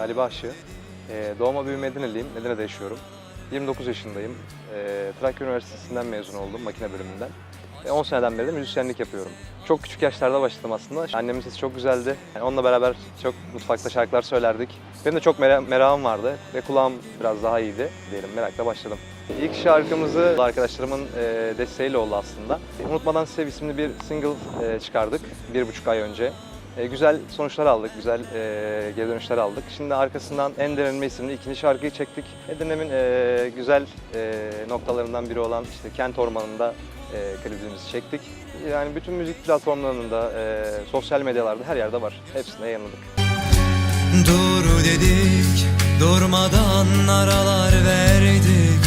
Ali Bahşi. E, doğma büyüme Edirne'liyim. Edirne'de yaşıyorum. 29 yaşındayım. E, Trakya Üniversitesi'nden mezun oldum makine bölümünden. E, 10 seneden beri de müzisyenlik yapıyorum. Çok küçük yaşlarda başladım aslında. Annemin sesi çok güzeldi. Yani onunla beraber çok mutfakta şarkılar söylerdik. Benim de çok mera- merakım vardı ve kulağım biraz daha iyiydi diyelim. Merakla başladım. İlk şarkımızı arkadaşlarımın e, desteğiyle oldu aslında. Unutmadan Sev isimli bir single e, çıkardık bir buçuk ay önce. E, güzel sonuçlar aldık, güzel e, geri dönüşler aldık. Şimdi arkasından En Derinme isimli ikinci şarkıyı çektik. Edirne'min e, güzel e, noktalarından biri olan işte Kent Ormanı'nda e, klibimizi çektik. Yani bütün müzik platformlarında, e, sosyal medyalarda her yerde var. Hepsine yayınladık. Dur dedik Durmadan aralar verdik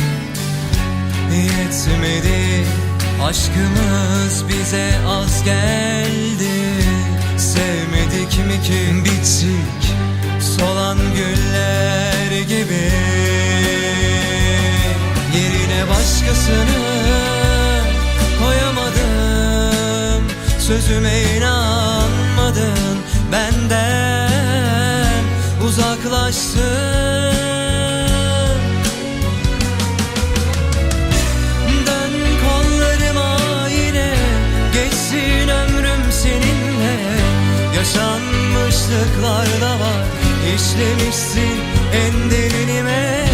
Yetmedi Aşkımız bize az geldi mi ki bittik Solan güller gibi. Yerine başkasını koyamadım Sözüme inanmadın. Benden uzaklaştın Yaşanmışlıklar da var işlemişsin en derinime.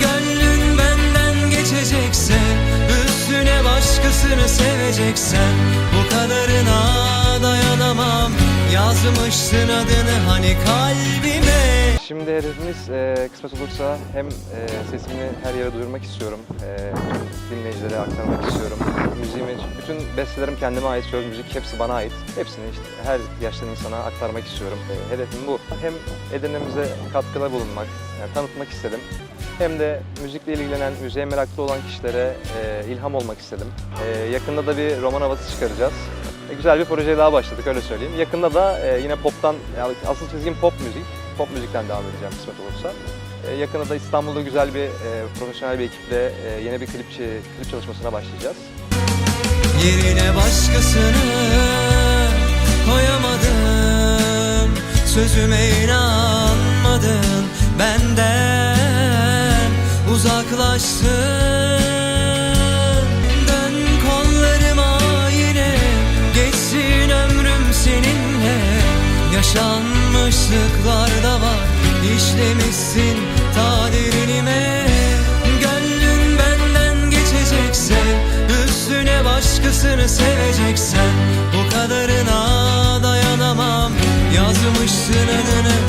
Gönlün benden geçecekse üstüne başkasını seveceksen Bu kadarına dayanamam. Yazmışsın adını hani kalbime Şimdi hedefimiz e, kısmet olursa hem e, sesimi her yere duyurmak istiyorum, e, dinleyicilere aktarmak istiyorum. Müziğimi, bütün bestelerim kendime ait, söz müzik hepsi bana ait. Hepsini işte her yaştan insana aktarmak istiyorum. E, hedefim bu. Hem Edirne'mize katkıda bulunmak, yani tanıtmak istedim. Hem de müzikle ilgilenen, müziğe meraklı olan kişilere e, ilham olmak istedim. E, yakında da bir roman havası çıkaracağız. E, güzel bir projeye daha başladık öyle söyleyeyim. Yakında da e, yine poptan, asıl çizgim pop müzik. Pop müzikten devam edeceğim kısmet olursa. E, yakında da İstanbul'da güzel bir e, profesyonel bir ekiple e, yeni bir klip, klip çalışmasına başlayacağız. Yerine başkasını koyamadım Sözüme inanmadın benden uzaklaştın Yaşanmışlıklar da var. İşlemişsin ta derinime Gönlün benden geçecekse Üstüne başkasını seveceksen Bu kadarına dayanamam. Yazmışsın adını